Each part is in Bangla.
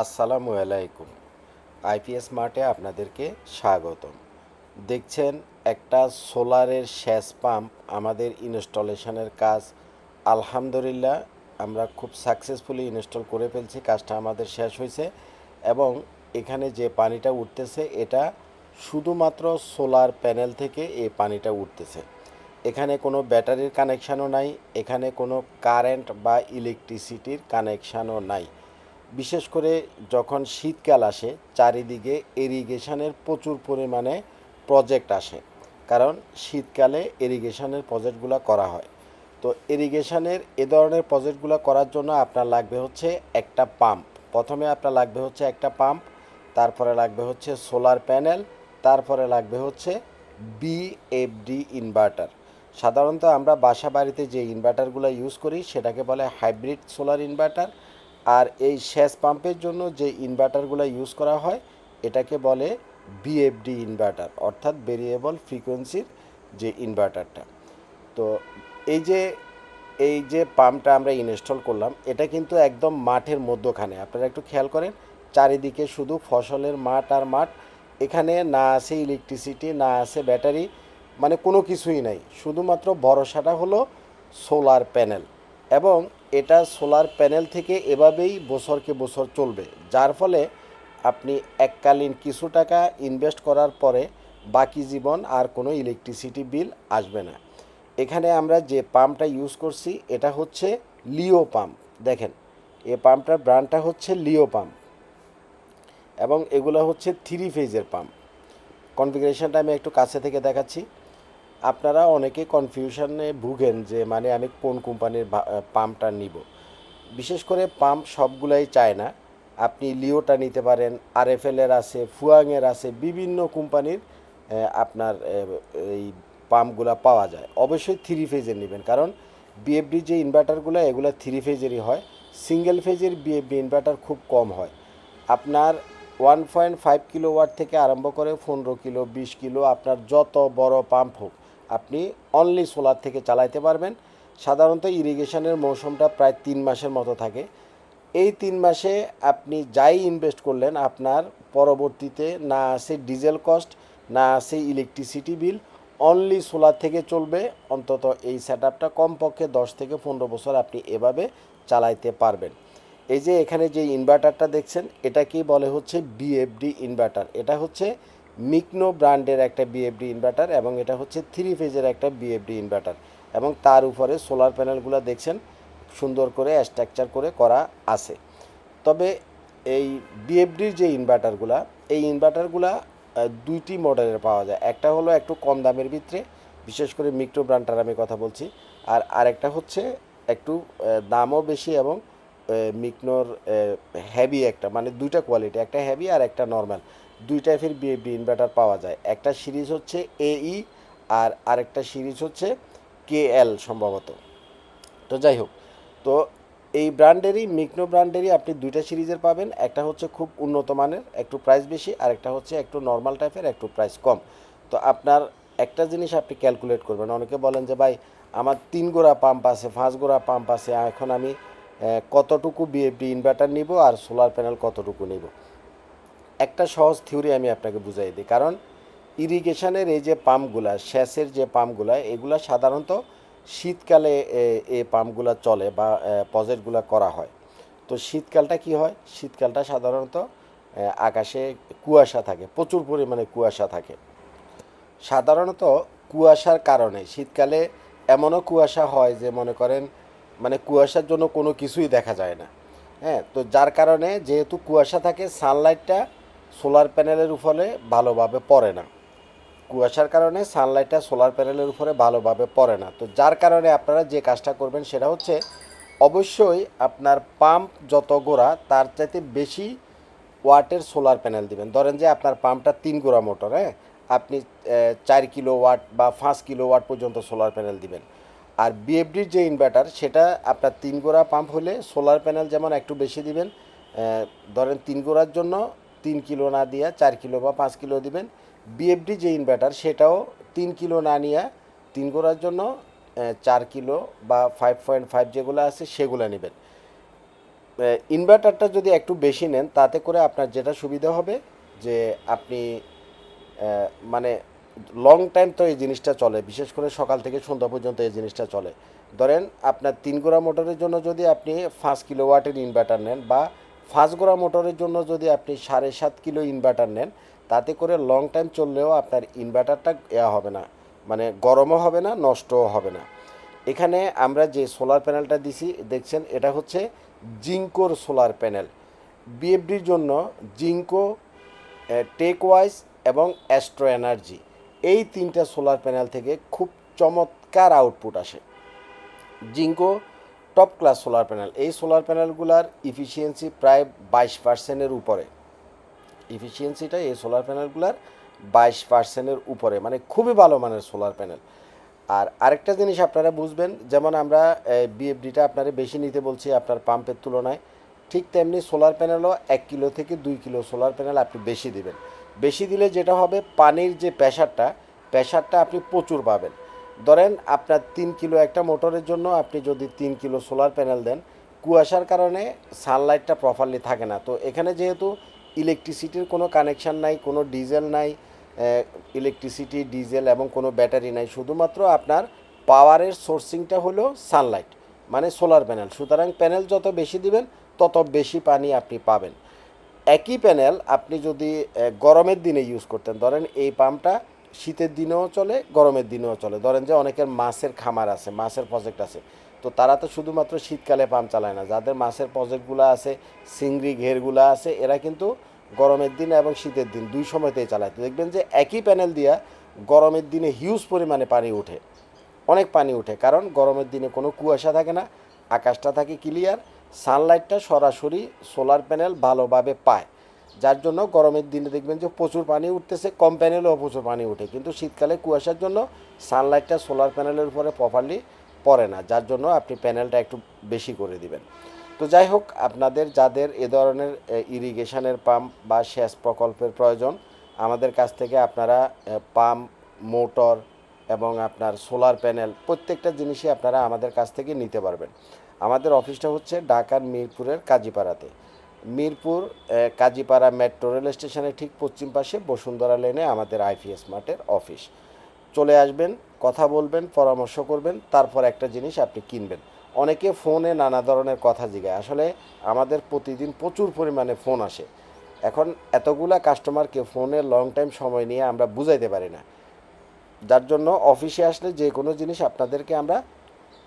আসসালামু আলাইকুম। আইপিএস মার্টে আপনাদেরকে স্বাগতম। দেখছেন একটা সোলারের সেচ পাম্প আমাদের ইনস্টলেশনের কাজ। আলহামদুলিল্লাহ, আমরা খুব সাকসেসফুলি ইনস্টল করে ফেলছি, কাজটা আমাদের শেষ হয়েছে এবং এখানে যে পানিটা উঠতেছে, এটা শুধুমাত্র সোলার প্যানেল থেকে এই পানিটা উঠতেছে। এখানে কোনো ব্যাটারির কানেকশানও নাই, এখানে কোনো কারেন্ট বা ইলেকট্রিসিটির কানেকশানও নাই। বিশেষ করে যখন শীতকাল আসে, চারিদিকে ইরিগেশনের প্রচুর পরিমাণে প্রজেক্ট আসে। কারণ শীতকালে ইরিগেশনের প্রজেক্টগুলো করা হয়। তো ইরিগেশনের এ ধরনের প্রজেক্টগুলো করার জন্য আপনার লাগবে হচ্ছে একটা পাম্প প্রথমে আপনার লাগবে হচ্ছে একটা পাম্প তারপরে লাগবে হচ্ছে সোলার প্যানেল তারপরে লাগবে হচ্ছে বিএফডি ইনভার্টার সাধারণত আমরা বাসা বাড়িতে যে ইনভার্টারগুলো ইউজ করি, সেটাকে বলে হাইব্রিড সোলার ইনভার্টার আর এই সেচ পাম্পের জন্য যে ইনভার্টারগুলো ইউজ করা হয়, এটাকে বলে বিএফডি ইনভার্টার, অর্থাৎ ভেরিয়েবল ফ্রিকোয়েন্সির যে ইনভার্টারটা। তো এই যে এই যে পাম্পটা আমরা ইনস্টল করলাম, এটা কিন্তু একদম মাঠের মধ্যখানে। আপনারা একটু খেয়াল করেন, চারিদিকে শুধু ফসলের মাঠ আর মাঠ, এখানে না আছে ইলেকট্রিসিটি না আছে ব্যাটারি মানে কোনো কিছুই নাই। শুধুমাত্র ভরসাটা হলো সোলার প্যানেল এবং এটা সোলার প্যানেল থেকে এভাবেই বছরকে বছর চলবে, যার ফলে আপনি এককালীন কিছু টাকা ইনভেস্ট করার পরে বাকি জীবন আর কোনো ইলেকট্রিসিটি বিল আসবে না। এখানে আমরা যে পাম্পটা ইউজ করছি, এটা হচ্ছে লিও পাম্প দেখেন, এ পাম্পটার ব্র্যান্ডটা হচ্ছে লিও পাম্প এবং এগুলো হচ্ছে থ্রি ফেজের পাম্প কনফিগারেশনটা আমি একটু কাছে থেকে দেখাচ্ছি। আপনারা অনেকে কনফিউশনে ভুগেন যে মানে আমি কোন কোম্পানির পাম্পটা নিব? বিশেষ করে পাম্প সবগুলাই চায় না। আপনি লিওটা নিতে পারেন আরএফএলের আছে ফুয়াংয়ের আছে, বিভিন্ন কোম্পানির আপনার এই পাম্পগুলো পাওয়া যায়। অবশ্যই থ্রি ফেজের নেবেন। কারণ বিএফডি যে ইনভার্টারগুলো এগুলো থ্রি ফেজেরই হয়। সিঙ্গেল ফেজের বিএফডি ইনভার্টার খুব কম হয়। আপনার one point five kilowatt থেকে আরম্ভ করে পনেরো কিলো, বিশ কিলো, আপনার যত বড় পাম্প হোক আপনি অনলি সোলার থেকে চালাইতে পারবেন। সাধারণত ইরিগেশনের মৌসুমটা প্রায় তিন মাসের মতো থাকে। এই তিন মাসে আপনি যাই ইনভেস্ট করলেন, আপনার পরবর্তীতে না আছে ডিজেল কস্ট না আছে ইলেকট্রিসিটি বিল অনলি সোলার থেকে চলবে। অন্তত এই সেট আপটা কমপক্ষে দশ থেকে পনেরো বছর আপনি এভাবে চালাইতে পারবেন। এই যে এখানে যে ইনভার্টারটা দেখছেন, এটাকেই বলে হচ্ছে বিএফডি ইনভার্টার এটা হচ্ছে মিকনো ব্র্যান্ডের একটা বিএফডি ইনভার্টার এবং এটা হচ্ছে থ্রি ফেজের একটা বিএফডি ইনভার্টার এবং তার উপরে সোলার প্যানেলগুলো দেখছেন, সুন্দর করে স্ট্রাকচার করে করা আছে। তবে এই বিএফডির যে ইনভার্টারগুলা এই ইনভার্টারগুলা দুইটি মডেলের পাওয়া যায়। একটা হলো একটু কম দামের ভিতরে, বিশেষ করে মিক্রো ব্র্যান্ডটার আমি কথা বলছি, আর আরেকটা হচ্ছে একটু দামও বেশি এবং মিকনোর হেভি একটা মানে দুইটা কোয়ালিটি একটা হেভি আর একটা নর্মাল দুই টাইপের বিএফডি ইনভার্টার পাওয়া যায়। একটা সিরিজ হচ্ছে এই আর আরেকটা সিরিজ হচ্ছে কে এল সম্ভবত। তো যাই হোক, তো এই ব্র্যান্ডেরই মিকনো ব্র্যান্ডেরই আপনি দুইটা সিরিজের পাবেন। একটা হচ্ছে খুব উন্নত মানের, একটু প্রাইস বেশি, আর একটা হচ্ছে একটু নর্মাল টাইপের একটু প্রাইস কম। তো আপনার একটা জিনিস আপনি ক্যালকুলেট করবেন। অনেকে বলেন যে, ভাই, আমার তিন গোড়া পাম্প আছে, পাঁচ গোড়া পাম্প আছে, এখন আমি কতটুকু বিএফডি ইনভার্টার নিব আর সোলার প্যানেল কতটুকু নিব? একটা সহজ থিওরি আমি আপনাকে বুঝাই দিই। কারণ ইরিগেশনের এই যে পাম্পগুলা, সেচের যে পাম্পগুলা, এগুলা সাধারণত শীতকালে এই পাম্পগুলা চলে বা প্রজেক্টগুলো করা হয়। তো শীতকালটা কি হয়? শীতকালটা সাধারণত আকাশে কুয়াশা থাকে, প্রচুর পরিমাণে কুয়াশা থাকে। সাধারণত কুয়াশার কারণে শীতকালে এমনও কুয়াশা হয় যে মনে করেন মানে কুয়াশার জন্য কোনো কিছুই দেখা যায় না। হ্যাঁ তো যার কারণে যেহেতু কুয়াশা থাকে সানলাইটটা সোলার প্যানেলের উপরে ভালোভাবে পড়ে না। কুয়াশার কারণে সানলাইটটা সোলার প্যানেলের উপরে ভালোভাবে পড়ে না। তো যার কারণে আপনারা যে কাজটা করবেন সেটা হচ্ছে, অবশ্যই আপনার পাম্প যত গোড়া, তার চাইতে বেশি ওয়াটের সোলার প্যানেল দিবেন। ধরেন যে আপনার পাম্পটা তিন গোড়া মোটর হ্যাঁ? আপনি চার কিলো ওয়াট বা পাঁচ কিলো ওয়াট পর্যন্ত সোলার প্যানেল দিবেন। আর বিএফডির যে ইনভার্টার সেটা আপনার তিন গোড়া পাম্প হলে সোলার প্যানেল যেমন একটু বেশি দিবেন ধরেন তিন গোড়ার জন্য তিন কিলো না দিয়া চার কিলো বা পাঁচ কিলো দিবেন। বিএফডি যে ইনভার্টার সেটাও তিন কিলো না নিয়ে তিন গোড়ার জন্য চার কিলো বা ফাইভ পয়েন্ট ফাইভ যেগুলো আছে সেগুলো নেবেন। ইনভার্টারটা যদি একটু বেশি নেন, তাতে করে আপনার যেটা সুবিধা হবে যে আপনি মানে লং টাইম তো এই জিনিসটা চলে, বিশেষ করে সকাল থেকে সন্ধ্যা পর্যন্ত এই জিনিসটা চলে। ধরেন আপনার তিন গোড়া মোটরের জন্য যদি আপনি পাঁচ কিলো ওয়াটের ইনভার্টার নেন বা পাঁচ গোড়া মোটরের জন্য যদি আপনি সাড়ে সাত কিলো ইনভার্টার নেন, তাতে করে লং টাইম চললেও আপনার ইনভার্টারটা ইয়া হবে না মানে গরমও হবে না, নষ্টও হবে না। এখানে আমরা যে সোলার প্যানেলটা দিছি, দেখছেন এটা হচ্ছে জিঙ্কোর সোলার প্যানেল বিএফডির জন্য জিঙ্কো টেক ওয়াইজ এবং অ্যাস্ট্রো এনার্জি এই তিনটা সোলার প্যানেল থেকে খুব চমৎকার আউটপুট আসে। Jinko top class solar panel এই সোলার প্যানেলগুলার ইফিসিয়েন্সি প্রায় বাইশ পার্সেন্টের উপরে। ইফিসিয়েন্সিটা এই সোলার প্যানেলগুলার বাইশ পার্সেন্টের উপরে মানে খুবই ভালো মানের সোলার প্যানেল আর আরেকটা জিনিস আপনারা বুঝবেন, যেমন আমরা বিএফডিটা আপনারা বেশি নিতে বলছি আপনার পাম্পের তুলনায়, ঠিক তেমনি সোলার প্যানেলও এক কিলো থেকে দুই কিলো সোলার প্যানেল আপনি বেশি দিবেন। বেশি দিলে যেটা হবে, পানির যে প্রেশারটা প্রেশারটা আপনি প্রচুর পাবেন। ধরেন আপনার তিন কিলো একটা মোটরের জন্য আপনি যদি তিন কিলো সোলার প্যানেল দেন, কুয়াশার কারণে সানলাইটটা প্রপারলি থাকে না। তো এখানে যেহেতু ইলেকট্রিসিটির কোনো কানেকশান নাই, কোনো ডিজেল নাই ইলেকট্রিসিটি ডিজেল এবং কোনো ব্যাটারি নাই, শুধুমাত্র আপনার পাওয়ারের সোর্সিংটা হলো সানলাইট মানে সোলার প্যানেল সুতরাং প্যানেল যত বেশি দিবেন, তত বেশি পানি আপনি পাবেন। একই প্যানেল আপনি যদি গরমের দিনে ইউজ করতেন, ধরেন এই পাম্পটা শীতের দিনেও চলে, গরমের দিনেও চলে। ধরেন যে অনেকের মাছের খামার আছে, মাছের প্রজেক্ট আছে। তো তারা তো শুধুমাত্র শীতকালে পাম্প চালায় না, যাদের মাছের প্রজেক্টগুলো আছে, চিংড়ি, ঘেরগুলো আছে, এরা কিন্তু গরমের দিন এবং শীতের দিন দুই সময়তেই চালায়। তো দেখবেন যে একই প্যানেল দিয়া গরমের দিনে হিউজ পরিমাণে পানি ওঠে অনেক পানি ওঠে কারণ গরমের দিনে কোনো কুয়াশা থাকে না আকাশটা থাকে ক্লিয়ার সানলাইটটা সরাসরি সোলার প্যানেল ভালোভাবে পায়। যার জন্য গরমের দিনে দেখবেন যে প্রচুর পানি উঠতেছে, কম প্যানেলেও প্রচুর পানি উঠে। কিন্তু শীতকালে কুয়াশার জন্য সানলাইটটা সোলার প্যানেলের উপরে প্রপারলি পড়ে না, যার জন্য আপনি প্যানেলটা একটু বেশি করে দিবেন। তো যাই হোক, আপনাদের যাদের এ ধরনের ইরিগেশনের পাম্প বা সেচ প্রকল্পের প্রয়োজন, আমাদের কাছ থেকে আপনারা পাম্প মোটর এবং আপনার সোলার প্যানেল প্রত্যেকটা জিনিসই আপনারা আমাদের কাছ থেকে নিতে পারবেন। আমাদের অফিসটা হচ্ছে ঢাকার মিরপুরের কাজীপাড়াতে। মিরপুর কাজীপাড়া মেট্রো রেল স্টেশনের ঠিক পশ্চিম পাশে বসুন্ধরা লেনে আমাদের আইপিএস মার্টের অফিস। চলে আসবেন, কথা বলবেন, পরামর্শ করবেন, তারপর একটা জিনিস আপনি কিনবেন। অনেকে ফোনে নানা ধরনের কথা জিগায়। আসলে আমাদের প্রতিদিন প্রচুর পরিমাণে ফোন আসে। এখন এতগুলা কাস্টমারকে ফোনে লং টাইম সময় নিয়ে আমরা বুঝাইতে পারি না। যার জন্য অফিসে আসলে যে কোনো জিনিস আপনাদেরকে আমরা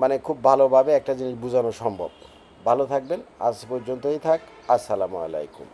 মানে খুব ভালোভাবে একটা জিনিস বোঝানো সম্ভব। ভালো থাকবেন আজ পর্যন্তই থাক আসসালামু আলাইকুম।